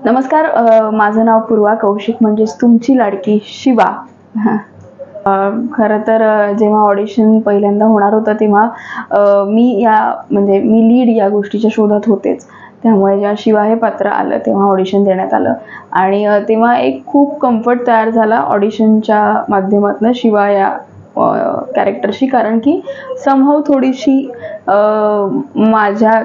नमस्कार माझं नाव पूर्वा कौशिक म्हणजेच तुमची लाडकी शिवा. खरं तर जेव्हा ऑडिशन पहिल्यांदा होणार होतं तेव्हा मी या म्हणजे मी लीड या गोष्टीच्या शोधात होतेच. त्यामुळे जेव्हा शिवा हे पात्र आलं तेव्हा ऑडिशन देण्यात आलं. आणि तेव्हा एक खूप कम्फर्ट तयार झाला ऑडिशनच्या माध्यमातून शिवा या कॅरेक्टरशी कारण की समहाव थोडीशी माझ्या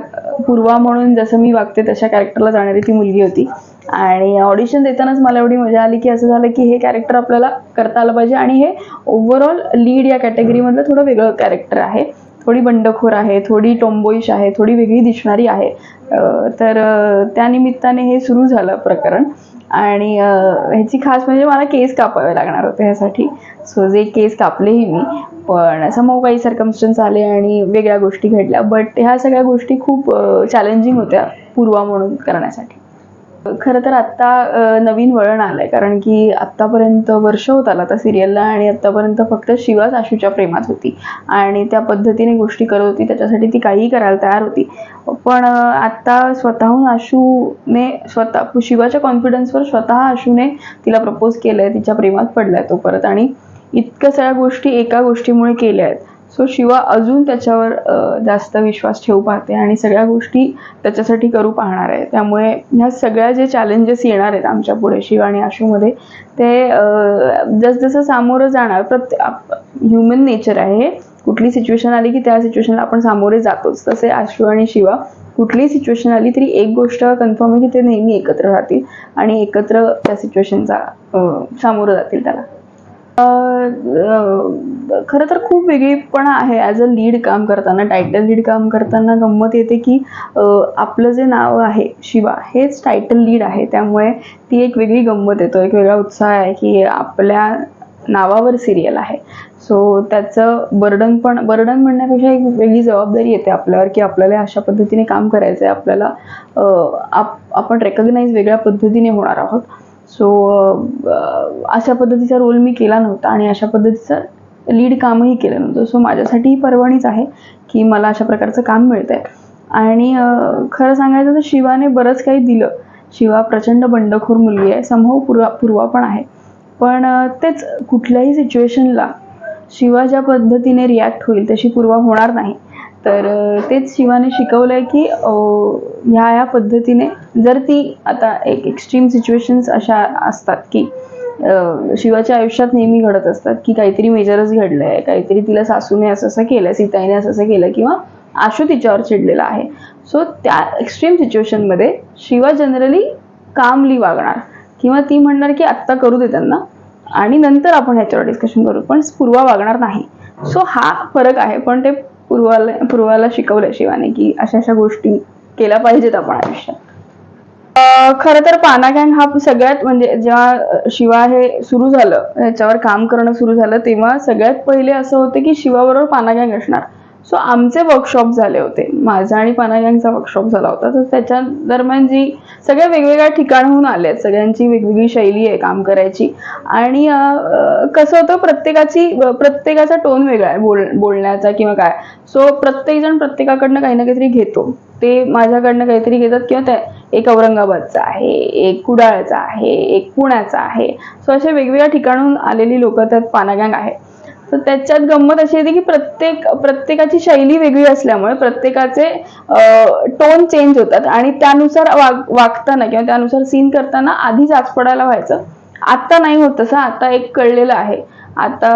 पूर्वा म्हणून जसं मी वागते तशा कॅरेक्टरला जाणारी ती मुलगी होती. आणि ऑडिशन देतानाच मला एवढी मजा आली की असं झालं की हे कॅरेक्टर आपल्याला करता आलं पाहिजे. आणि हे ओव्हरऑल लीड या कॅटेगरीमधलं थोडं वेगळं कॅरेक्टर आहे. थोडी बंडखोर आहे थोडी टोंबोईश आहे थोडी वेगळी दिसणारी आहे. तर त्यानिमित्ताने त्या निमित्ताने हे सुरू झालं प्रकरण. आणि ह्याची खास म्हणजे मला केस कापावे लागणार होते ह्यासाठी. सो जे केस कापलेही मी पण समोर काही सर्कमस्टन्स आले आणि वेगळ्या गोष्टी घडल्या. बट ह्या सगळ्या गोष्टी खूप चॅलेंजिंग होत्या पूर्वा म्हणून करण्यासाठी. खरं तर आत्ता नवीन वळण आलंय. कारण की आत्तापर्यंत वर्ष होत आलं आता सिरियलला आणि आत्तापर्यंत फक्त शिवाच आशूच्या प्रेमात होती. आणि त्या पद्धतीने गोष्टी करत होती. त्याच्यासाठी ती काहीही करायला तयार होती. पण आत्ता स्वतःहून आशूने स्वतः शिवाच्या कॉन्फिडन्सवर स्वतः आशूने तिला प्रपोज केलंय. तिच्या प्रेमात पडलाय तो परत. आणि इतक्या सगळ्या गोष्टी एका गोष्टीमुळे केल्या आहेत. सो शिवा अजून त्याच्यावर जास्त विश्वास ठेवू पाहते आणि सगळ्या गोष्टी त्याच्यासाठी करू पाहणार आहे. त्यामुळे ह्या सगळ्या जे चॅलेंजेस येणार आहेत आमच्या पुढे शिवा आणि आशूमध्ये ते जसजसं सामोरं जाणार प्रत्ये ह्युमन नेचर आहे हे. कुठली सिच्युएशन आली की त्या सिच्युएशनला आपण सामोरे जातोच. तसे आशू आणि शिवा कुठलीही सिच्युएशन आली तरी एक गोष्ट कन्फर्म आहे की ते नेहमी एकत्र राहतील आणि एकत्र त्या सिच्युएशनचा सामोरं जातील त्याला. खरं तर खूप वेगळीपणा आहे ॲज अ लीड काम करताना टायटल लीड काम करताना गंमत येते की आपलं जे नाव आहे शिवा हेच टायटल लीड आहे. त्यामुळे ती एक वेगळी गंमत येतो एक वेगळा उत्साह आहे की आपल्या नावावर सिरियल आहे. सो त्याचं बर्डन पण बर्डन म्हणण्यापेक्षा एक वेगळी जबाबदारी येते आपल्यावर की आपल्याला अशा पद्धतीने काम करायचं आहे आपल्याला आप आपण रेकग्नाईज वेगळ्या पद्धतीने होणार आहोत. सो अशा पद्धतीचा रोल मी केला नव्हता आणि अशा पद्धतीचं लीड कामही केलं नव्हतं. सो माझ्यासाठी ही पर्वणीच आहे की मला अशा प्रकारचं काम मिळतं आहे आणि खरं सांगायचं तर शिवाने बरंच काही दिलं. शिवा प्रचंड बंडखोर मुलगी आहे. समूह पूर्वा पूर्वा पण आहे. पण तेच कुठल्याही सिच्युएशनला शिवा ज्या पद्धतीने रिॲक्ट होईल तशी पूर्वा होणार नाही. तर तेच शिवाने शिकवलंय की ह्या ह्या पद्धतीने जर ती आता एक एक्स्ट्रीम सिच्युएशन्स अशा असतात की शिवाच्या आयुष्यात नेहमी घडत असतात की काहीतरी मेजरच घडलं आहे काहीतरी तिला सासूने असं असं केलं सीताईने असं असं केलं किंवा आशू तिच्यावर चिडलेला आहे. सो त्या एक्स्ट्रीम सिच्युएशनमध्ये शिवा जनरली कामली वागणार. किंवा ती म्हणणार की आत्ता करू दे त्यांना आणि नंतर आपण ह्याच्यावर डिस्कशन करू. पण पूर्वा वागणार नाही. सो हा फरक आहे. पण ते पूर्वाला पूर्वाला शिकवलंय शिवाने की अशा अशा गोष्टी केल्या पाहिजेत आपण आयुष्यात. खर खरं तर पाना गँग हा सगळ्यात म्हणजे जेव्हा शिवा हे सुरू झालं ह्याच्यावर काम करणं सुरू झालं तेव्हा सगळ्यात पहिले असं होतं की शिवाबरोबर पाना गँग असणार. सो आमचे वर्कशॉप झाले होते. माझा आणि पाना यांचा वर्कशॉप झाला होता. तर त्याच्या दरम्यान जी सगळ्या वेगवेगळ्या ठिकाणहून आले आहेत सगळ्यांची वेगवेगळी शैली आहे काम करायची. आणि कसं होतं प्रत्येकाची प्रत्येकाचा टोन वेगळा आहे. बोल बोलण्याचा किंवा काय. सो प्रत्येकजण प्रत्येकाकडनं काही ना काहीतरी घेतो. ते माझ्याकडनं काहीतरी घेतात किंवा त्या एक औरंगाबादचा आहे एक कुडाळचा आहे एक पुण्याचा आहे. सो असे वेगवेगळ्या ठिकाणून आलेली लोक त्यात पानागँग आहे तर त्याच्यात गंमत अशी येते की प्रत्येक प्रत्येकाची शैली वेगळी असल्यामुळे प्रत्येकाचे टोन चेंज होतात. आणि त्यानुसार वाग वागताना किंवा त्यानुसार सीन करताना आधीच आचपडायला व्हायचं. आता नाही होत तसं आता एक कळलेलं आहे. आता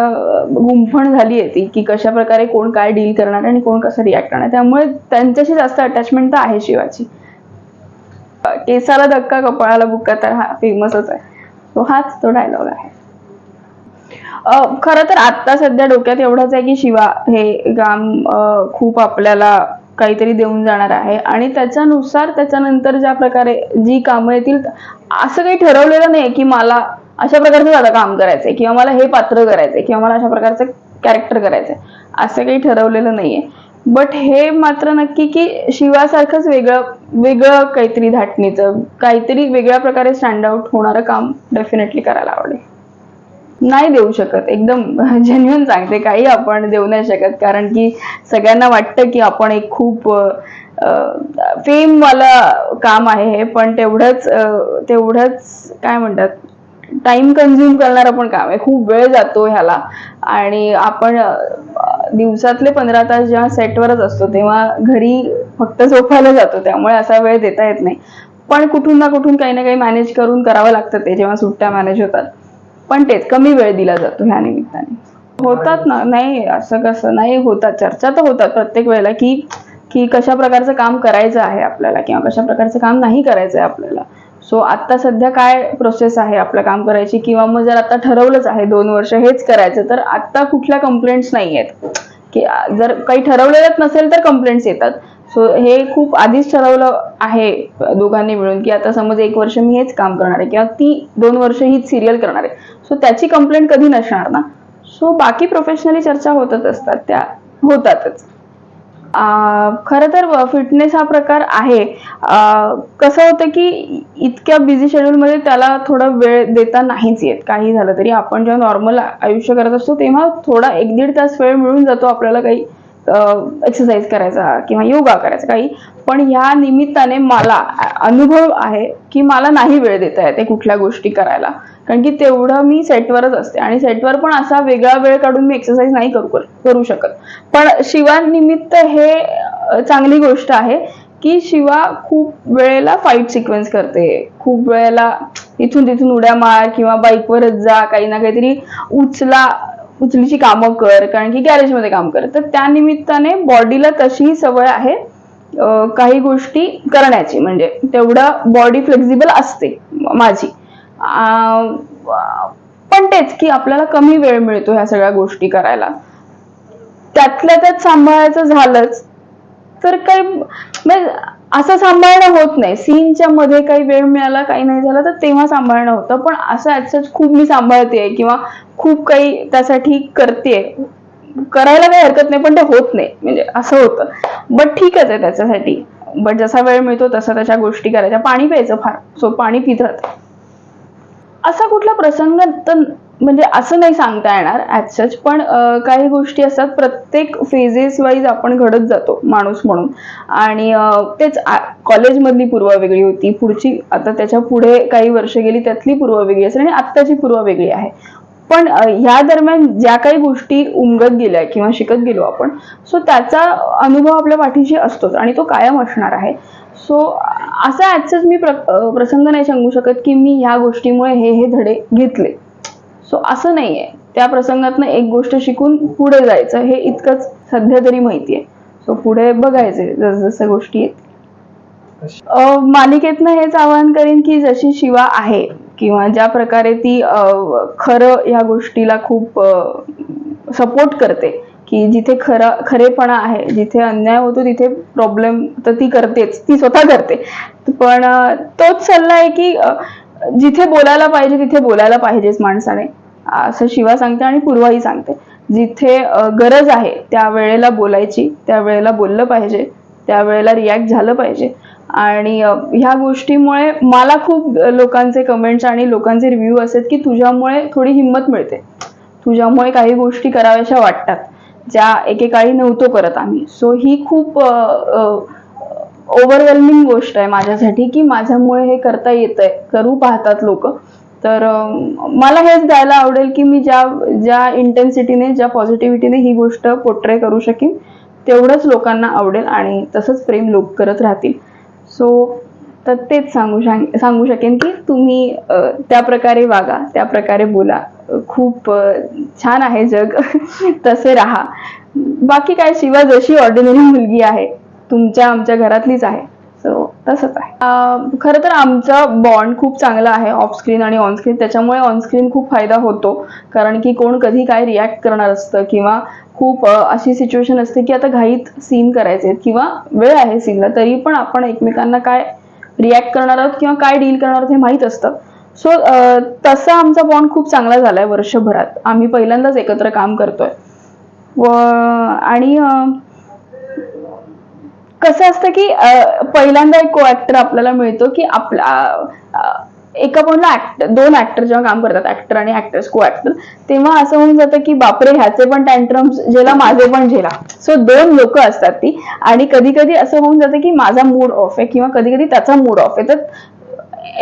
गुंफण झाली आहे ती की कशा प्रकारे कोण काय डील करणार आणि कोण कसं रिॲक्ट करणार. त्यामुळे त्यांच्याशी जास्त अटॅचमेंट तर आहे शिवाची. केसाला धक्का कपाळाला बुक्का तर हा फेमसच आहे. तो हाच तो डायलॉग आहे. खरं तर आता सध्या डोक्यात एवढंच आहे की शिवा हे काम खूप आपल्याला काहीतरी देऊन जाणार आहे. आणि त्याच्यानुसार त्याच्यानंतर ज्या प्रकारे जी कामं येतील असं काही ठरवलेलं नाही की मला अशा प्रकारचं आता काम करायचंय किंवा मला हे पात्र करायचंय किंवा मला अशा प्रकारचं कॅरेक्टर करायचंय. असं काही ठरवलेलं नाहीये. बट हे मात्र नक्की की शिवासारखंच वेगळं वेगळं काहीतरी धाटणीचं काहीतरी वेगळ्या प्रकारे स्टँड आउट होणारं काम डेफिनेटली करायला आवडेल. नाही देऊ शकत. एकदम जेन्युन सांगते काही आपण देऊ नाही शकत. कारण की सगळ्यांना वाटतं की आपण एक खूप फेमवाला काम आहे हे पण तेवढंच तेवढंच काय म्हणतात टाइम कन्झ्युम करणारं पण काम आहे. खूप वेळ जातो ह्याला. आणि आपण दिवसातले पंधरा तास जेव्हा सेटवरच असतो तेव्हा घरी फक्त झोपायला जातो. त्यामुळे असा वेळ देता येत नाही. पण कुठून ना कुठून काही ना काही मॅनेज करून करावं लागतं ते जेव्हा सुट्ट्या मॅनेज होतात. पण तेच कमी वेळ दिला जातो ह्या निमित्ताने. होतात ना नाही असं कसं नाही होतात चर्चा तर होतात प्रत्येक वेळेला की की कशा प्रकारचं काम करायचं आहे आपल्याला किंवा कशा प्रकारचं काम नाही करायचं आहे आपल्याला. सो आता सध्या काय प्रोसेस आहे आपलं काम करायची? किंवा मग जर आता ठरवलंच आहे दोन वर्ष हेच करायचं तर आता कुठल्या कंप्लेंट्स नाही आहेत? की जर काही ठरवलेलंच नसेल तर कंप्लेंट्स येतात. सो हे खूप आधीच ठरवलं आहे दोघांनी मिळून की आता समज एक वर्ष मी हेच काम करणार आहे किंवा ती दोन वर्ष हीच सिरियल करणार आहे. सो त्याची कंप्लेंट कधी नसणार ना. सो बाकी प्रोफेशनली चर्चा होतच असतात त्या होतातच. खरं तर फिटनेस हा प्रकार आहे. कसं होतं की इतक्या बिझी शेड्यूलमध्ये त्याला थोडा वेळ देता नाहीच येत. काही झालं तरी आपण जेव्हा नॉर्मल आयुष्य करत असतो तेव्हा थोडा एक दीड तास वेळ मिळून जातो आपल्याला काही एक्सरसाइज करायचा किंवा योगा करायचा काही. पण ह्या निमित्ताने मला अनुभव आहे की मला नाही वेळ देता येते कुठल्या गोष्टी करायला. कारण की तेवढं मी सेटवरच असते आणि सेटवर पण असा वेगळा वेळ काढून मी एक्सरसाइज नाही करू करू शकत. पण शिवानिमित्त हे चांगली गोष्ट आहे की शिवा खूप वेळेला फाईट सिक्वेन्स करते. खूप वेळेला इथून तिथून उड्या मार किंवा बाईकवरच जा काही ना काहीतरी उचला उचलीची कामं कर कारण की गॅरेजमध्ये काम कर. तर त्या निमित्ताने बॉडीला तशीही सवय आहे काही गोष्टी करण्याची. म्हणजे तेवढं बॉडी फ्लेक्झिबल असते माझी. पण तेच की आपल्याला कमी वेळ मिळतो ह्या सगळ्या गोष्टी करायला. त्यातल्या त्यात सांभाळायचं झालंच तर काही म्हणजे असं सांभाळणं होत नाही. सीनच्या मध्ये काही वेळ मिळाला काही नाही झाला तर तेव्हा सांभाळणं होतं. पण असं ऍज खूप मी सांभाळते किंवा खूप काही त्यासाठी करते करायला काही हरकत नाही पण ते होत नाही. म्हणजे असं होतं. बट ठीकच आहे त्याच्यासाठी. बट जसा वेळ मिळतो तसा त्याच्या गोष्टी करायच्या. पाणी प्यायचं फार. सो पाणी पितात. असा कुठला प्रसंग तर म्हणजे असं नाही सांगता येणार ॲज सच पण काही गोष्टी असतात प्रत्येक फेजेस वाईज आपण घडत जातो माणूस म्हणून. आणि तेच कॉलेजमधली पूर्व वेगळी होती पुढची आता त्याच्या पुढे काही वर्ष गेली त्यातली पूर्व वेगळी असेल आणि आत्ताची पूर्व वेगळी आहे. पण ह्या दरम्यान ज्या काही गोष्टी उमगत गेल्या किंवा शिकत गेलो आपण सो त्याचा अनुभव आपल्या पाठीशी असतोच आणि तो कायम असणार आहे. सो असा ॲजच मी प्र प्रसंग नाही सांगू शकत की मी ह्या गोष्टीमुळे हे हे धडे घेतले. सो असं नाहीये. त्या प्रसंगातनं एक गोष्ट शिकून पुढे जायचं हे इतकंच सध्या तरी माहिती आहे. सो पुढे बघायचे जसजसं गोष्टी आहेत. अं, मालिकेतनं हेच आवाहन करेन की जशी शिवा आहे किंवा ज्या प्रकारे ती अं, खरं ह्या गोष्टीला खूप सपोर्ट करते की जिथे खरा खरेपणा आहे जिथे अन्याय होतो तिथे प्रॉब्लेम तर ती करतेच ती स्वतः करते. पण तोच सल्ला आहे की जिथे बोलायला पाहिजे तिथे बोलायला पाहिजेच माणसाने. असं शिवा सांगते आणि पूर्वाही सांगते. जिथे गरज आहे त्या वेळेला बोलायची त्या वेळेला बोललं पाहिजे त्यावेळेला रिॲक्ट झालं पाहिजे. आणि ह्या गोष्टीमुळे मला खूप लोकांचे कमेंट्स आणि लोकांचे रिव्ह्यू असतात की तुझ्यामुळे थोडी हिंमत मिळते. तुझ्यामुळे काही गोष्टी कराव्याशा वाटतात ज्या एकेकाळी नव्हतो करत आम्ही. सो ही खूप ओव्हरवेल्मिंग गोष्ट आहे माझ्यासाठी की माझ्यामुळे हे करता येतंय करू पाहतात लोक. तर मला हेच द्यायला आवडेल की मी ज्या ज्या इंटेन्सिटीने ज्या पॉझिटिव्हिटीने ही गोष्ट पोट्रे करू शकेन तेवढंच लोकांना आवडेल आणि तसंच प्रेम लोक करत राहतील. सो तर तेच सांगू शां- सांगू शकेन की तुम्ही त्या प्रकारे वागा त्या प्रकारे बोला. खूप छान आहे जग. तसे राहा. बाकी काय शिवा जशी ऑर्डिनरी मुलगी आहे. तुमच्या आमच्या घरातलीच आहे. सो तसंच आहे. खरं तर आमचा बॉन्ड खूप चांगला आहे ऑफस्क्रीन आणि ऑनस्क्रीन त्याच्यामुळे ऑनस्क्रीन खूप फायदा होतो. कारण की कोण कधी काय रिॲक्ट करणार असतं किंवा खूप अशी सिच्युएशन असते की आता घाईत सीन करायचे किंवा वेळ आहे सीनला तरी पण आपण एकमेकांना काय रिॲक्ट करणार आहोत किंवा काय डील करणार आहोत हे माहीत असतं. सो तसा आमचा बॉन्ड खूप चांगला झाला आहे वर्षभरात. आम्ही पहिल्यांदाच एकत्र काम करतोय. व आणि कसं असतं की पहिल्यांदा एक को ऍक्टर आपल्याला मिळतो की आपला एका पॉईंटला ऍक्टर दोन ऍक्टर जेव्हा काम करतात ऍक्टर आणि ऍक्टर्स को ऍक्टर तेव्हा असं होऊन जातं की बापरे ह्याचे पण टँट्रम्स झेला माझे पण झेला सो दोन लोक असतात ती. आणि कधी कधी असं होऊन जातं की माझा मूड ऑफ आहे किंवा कधी कधी त्याचा मूड ऑफ आहे. तर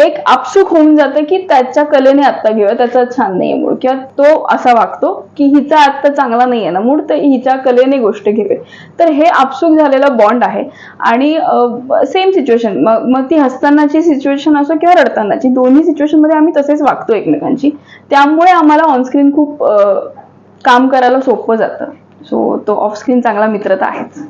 एक आपसूक होऊन जातं की त्याच्या कलेने आत्ता घेऊया त्याचा छान नाहीये मूड. किंवा तो असा वागतो की हिचा आत्ता चांगला नाहीये ना मूड तर हिच्या कलेने गोष्ट घेऊया. तर हे आपसूक झालेला बॉन्ड आहे. आणि सेम सिच्युएशन मग ती हसतानाची सिच्युएशन असो किंवा रडतानाची दोन्ही सिच्युएशनमध्ये आम्ही तसेच वागतो एकमेकांची. त्यामुळे आम्हाला ऑनस्क्रीन खूप काम करायला सोपं जातं. सो तो ऑफस्क्रीन चांगला मित्र तर आहेच.